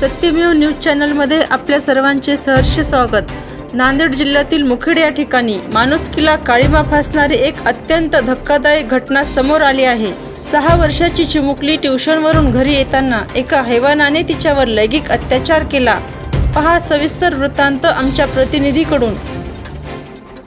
सत्यमेव news चॅनलमध्ये आपल्या सर्वांचे सहर्ष स्वागत. नांदेड जिल्ह्यातील मुखेड या ठिकाणी माणुसकीला काळीमा फासणारी एक अत्यंत धक्कादायक घटना समोर आली आहे. सहा वर्षाची चिमुकली ट्युशनवरून घरी येताना एका हैवानाने तिच्यावर लैंगिक अत्याचार केला. पहा सविस्तर वृत्तांत आमच्या प्रतिनिधीकडून.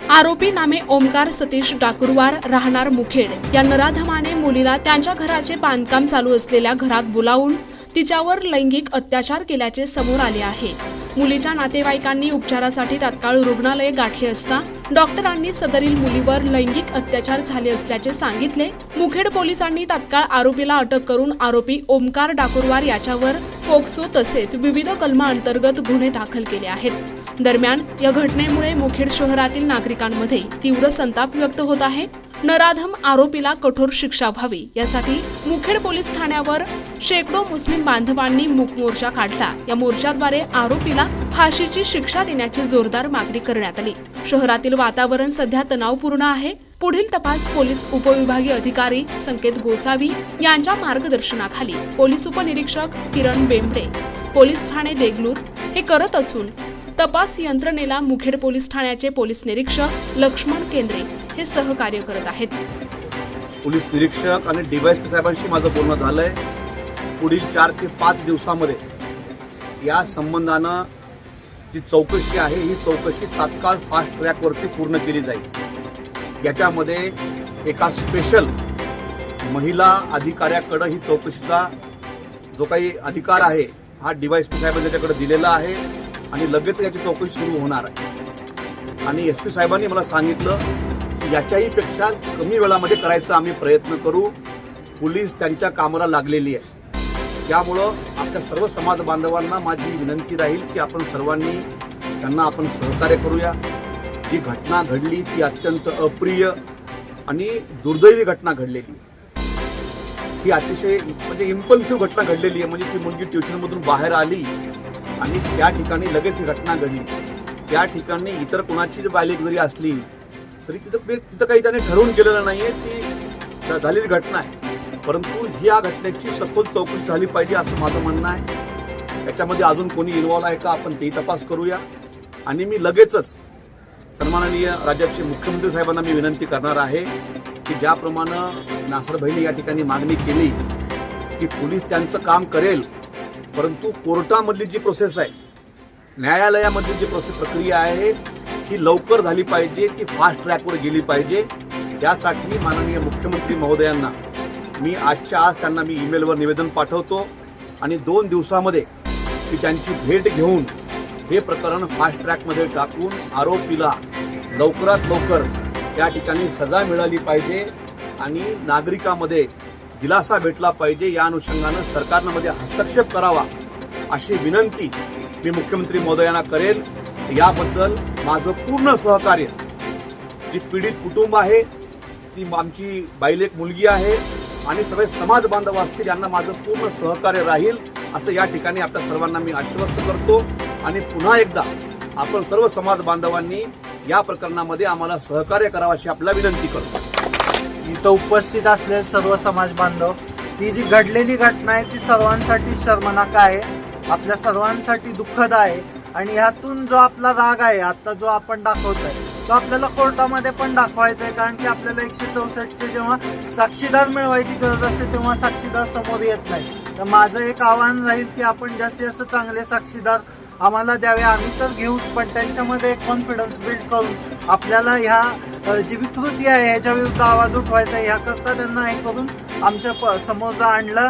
आरोपी नामे ओमकार सतीश डाकुरवार राहणार मुखेड. या नराधमाने मुलीला त्यांच्या घराचे बांधकाम चालू असलेल्या घरात बोलावून तिच्यावर लैंगिक अत्याचार केल्याचे समोर आले आहे. मुलीच्या नातेवाईकांनी उपचारासाठी तात्काळ रुग्णालय गाठले असता डॉक्टरांनी सदरील मुलीवर लैंगिक अत्याचार झाले असल्याचे सांगितले. मुखेड पोलिसांनी तात्काळ आरोपीला अटक करून आरोपी ओमकार डाकुरवार याच्यावर पोक्सो तसेच विविध कलमाअंतर्गत गुन्हे दाखल केले आहेत. दरम्यान या घटनेमुळे मुखेड शहरातील नागरिकांमध्ये तीव्र संताप व्यक्त होत आहे. नराधम आरोपीला कठोर शिक्षा व्हावी यासाठी मुखेड पोलीस ठाण्यावर शेकडो मुस्लिम बांधवांनी मूक मोर्चा काढला. या मोर्चाद्वारे आरोपीला फाशीची शिक्षा देण्याची जोरदार मागणी करण्यात आली. शहरातील वातावरण सध्या तणावपूर्ण आहे. पुढील तपास पोलीस उपविभागीय अधिकारी संकेत गोसावी यांच्या मार्गदर्शनाखाली. पोलीस उपनिरीक्षक किरण बेंबडे. पोलीस ठाणे देगलूर. हे करत असून तपास यंत्रणेला मुखेड पोलीस ठाण्याचे पोलीस निरीक्षक लक्ष्मण केंद्रे. हे सहकार्य करत आहेत. पोलीस निरीक्षक आणि डीवायएसपी साहेबांशी माझं बोलणं झालंय. पुढील चार ते पाच दिवसामध्ये या संबंधानं जी चौकशी आहे ही चौकशी तात्काळ फास्ट ट्रॅकवरती पूर्ण केली जाईल. याच्यामध्ये एका स्पेशल महिला अधिकाऱ्याकडं ही चौकशीचा जो काही अधिकार आहे हा डीवायएसपी साहेबांनी त्याच्याकडे दिलेला आहे आणि लगेच याची चौकशी सुरू होणार आहे. आणि एस पी साहेबांनी मला सांगितलं याच्याही पेक्षा कमी वेळामध्ये करायचा आम्ही प्रयत्न करू. पोलीस त्यांच्या कामाला लागलेली आहे. त्यामुळं आपल्या सर्व समाज बांधवांना माझी विनंती राहील की आपण सर्वांनी त्यांना आपण सहकार्य करूया. जी घटना घडली ती अत्यंत अप्रिय आणि दुर्दैवी घटना घडलेली. ही अतिशय म्हणजे इम्पल्सिव्ह घटना घडलेली आहे. म्हणजे ती मुलगी ट्युशनमधून बाहेर आली आणि त्या ठिकाणी लगेच ही घटना घडली. त्या ठिकाणी इतर कुणाची बालिक जरी असली तरी तिथं म्हणजे तिथं काही त्याने ठरवून केलेलं नाहीये ती झालेली घटना आहे. परंतु या घटनेची सखोल चौकशी झाली पाहिजे असं माझं म्हणणं आहे. याच्यामध्ये अजून कोणी इन्व्हॉल्व आहे का आपण तेही तपास करूया. आणि मी लगेचच सन्माननीय राज्याचे मुख्यमंत्री साहेबांना मी विनंती करणार आहे की ज्याप्रमाणे नासरभाईने या ठिकाणी मागणी केली की पोलीस त्यांचं काम करेल. परंतु कोर्टामधली जी प्रोसेस आहे न्यायालयामधली जी प्रोसेस प्रक्रिया आहे ही लवकर झाली पाहिजे ती फास्ट ट्रॅकवर गेली पाहिजे. त्यासाठी माननीय मुख्यमंत्री महोदयांना मी आजच्या आज त्यांना मी ईमेलवर निवेदन पाठवतो. आणि दोन दिवसामध्ये ती त्यांची भेट घेऊन हे प्रकरण फास्ट ट्रॅकमध्ये टाकून आरोपीला लवकरात लवकर त्या ठिकाणी सजा मिळाली पाहिजे आणि नागरिकामध्ये दिलासा भेटला पाहिजे. या अनुषंगानं सरकारनं मध्ये हस्तक्षेप करावा अशी विनंती मी मुख्यमंत्री महोदयांना करेल. याबद्दल माझं पूर्ण सहकार्य. जी पीडित कुटुंब आहे ती आमची बाईलेक मुलगी आहे आणि सगळे समाज बांधव असतील यांना माझं पूर्ण सहकार्य राहील असं या ठिकाणी आपल्या सर्वांना मी आश्वस्त करतो. आणि पुन्हा एकदा आपण सर्व समाज बांधवांनी या प्रकरणामध्ये आम्हाला सहकार्य करावं अशी आपल्याला विनंती करतो. इथं उपस्थित असलेले सर्व समाज बांधव ती जी घडलेली घटना आहे ती सर्वांसाठी शर्मनाक आहे. आपल्या सर्वांसाठी दुःखद आहे आणि ह्यातून जो आपला राग आहे आता जो आपण दाखवतोय तो आपल्याला कोर्टामध्ये पण दाखवायचा आहे कारण की आपल्याला एकशे चौसष्टचे जेव्हा साक्षीदार मिळवायची गरज असते तेव्हा साक्षीदार समोर येत नाही. तर माझं एक आव्हान राहील की आपण जास्तीत जास्त चांगले साक्षीदार आम्हाला द्यावे. आम्ही तर घेऊच पण त्यांच्यामध्ये कॉन्फिडन्स बिल्ड करून आपल्याला ह्या जी विकृती आहे ह्याच्या विरुद्ध आवाज उठवायचा आहे. ह्याकरता त्यांना हे करून आमच्या प समोर आणलं.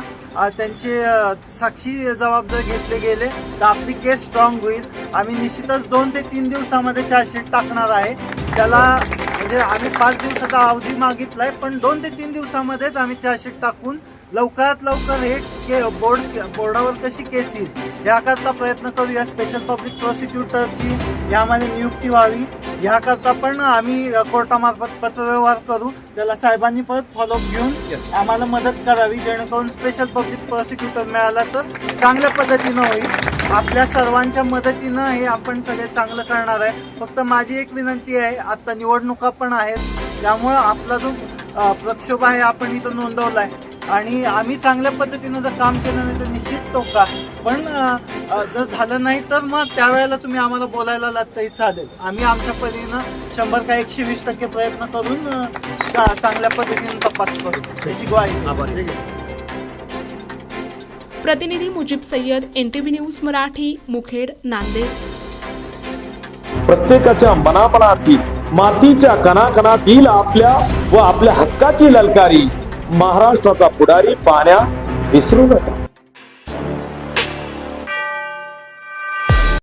त्यांचे साक्षी जबाबदार घेतले गेले. तर आपली केस स्ट्रॉंग होईल. आम्ही निश्चितच दोन ते तीन दिवसामध्ये चार्जशीट टाकणार आहे. त्याला म्हणजे आम्ही पाच दिवसाचा अवधी मागितलाय पण दोन ते तीन दिवसामध्येच आम्ही चार्जशीट टाकून लवकरात लवकर हे के बोर्ड बोर्डावर कशी केस येईल याकरता प्रयत्न करूया. स्पेशल पब्लिक प्रोसिक्युटरची यामध्ये नियुक्ती व्हावी. ह्याकरता पण आम्ही कोर्टामार्फत पत्रव्यवहार करू. त्याला साहेबांनी परत फॉलोअप घेऊन. आम्हाला मदत करावी जेणेकरून स्पेशल पब्लिक प्रोसिक्युटर मिळाला तर चांगल्या पद्धतीनं होईल. आपल्या सर्वांच्या मदतीनं हे आपण सगळे चांगलं करणार आहे. फक्त माझी एक विनंती आहे आता निवडणुका पण आहेत. त्यामुळं आपला जो प्रक्षोभ आहे आपण इथं नोंदवलाय. आणि आम्ही चांगल्या पद्धतीनं जर काम केलं नाही तर निश्चित टोका पण जर झालं नाही तर मग त्यावेळेला तुम्ही आम्हाला बोलायला लागताही चालेल. आम्ही आमच्या परीनं शंभर का एकशे वीस टक्के प्रयत्न करून चांगल्या पद्धतीने तपास करू. त्याची ग्वाही प्रतिनिधी Mujib Sayyad N T V news Marathi Mukhed Nanded. प्रत्येकाच्या मनामनातील मातीच्या कणाकणातील आपल्या व आपल्या हक्काची ललकारी. महाराष्ट्राचा पुढारी पाहण्यास विसरू नका.